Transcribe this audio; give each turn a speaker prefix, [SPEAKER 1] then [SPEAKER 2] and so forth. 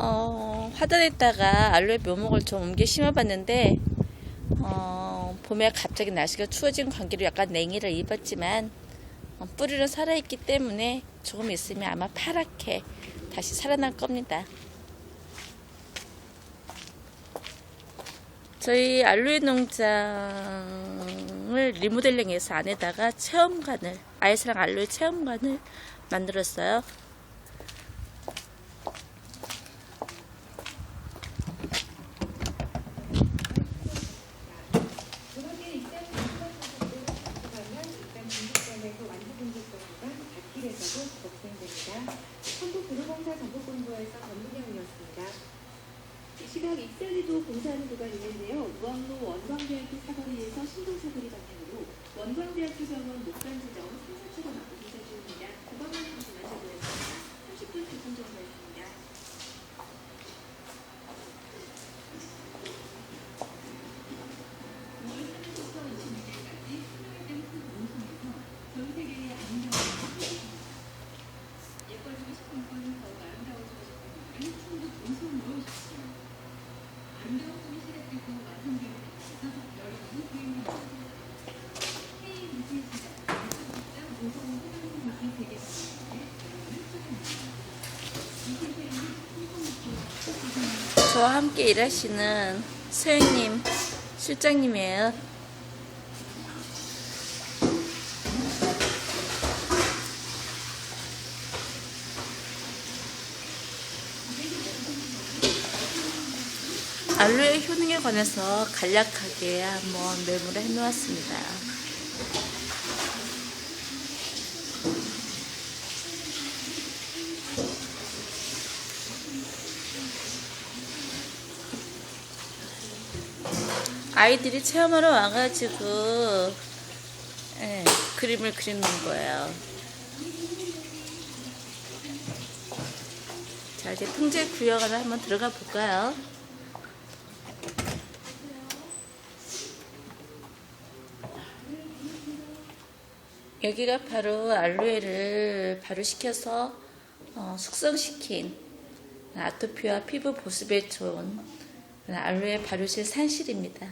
[SPEAKER 1] 어, 화단에다가 알로에 묘목을 좀 옮겨 심어봤는데 어, 봄에 갑자기 날씨가 추워진 관계로 약간 냉이를 입었지만 어, 뿌리는 살아있기 때문에 조금 있으면 아마 파랗게 다시 살아날 겁니다. 저희 알로에 농장을 리모델링해서 안에다가 체험관을 아이스랑 알로에 체험관을 만들었어요.
[SPEAKER 2] 그렇게 일단 공부가 가면 일단 공부점에서 완주 공부점과 갓길에서도 적생됩니다. 한국 도로공사 정보본부에서 전문경이었습니다. 이 시각 익산리도 공사하는 구간이 있는데요. 우왕로 원광대학교 사거리에서 신동사거리 방향으로 원광대학교 병원 목산지점 3, 4차로 막고 공사 중입니다. 구간만 조심하셔야 되겠습니다. 30분 교통 정보였습니다.
[SPEAKER 1] 저와 함께 일하시는 소영님, 실장님이에요. 알로에 효능에 관해서 간략하게 한번 메모를 해놓았습니다. 아이들이 체험하러 와가지고 예, 그림을 그리는 거예요. 자 이제 통제 구역 안에 한번 들어가 볼까요? 여기가 바로 알로에를 발효시켜서 어, 숙성시킨 아토피와 피부 보습에 좋은 알로에 발효실 산실입니다.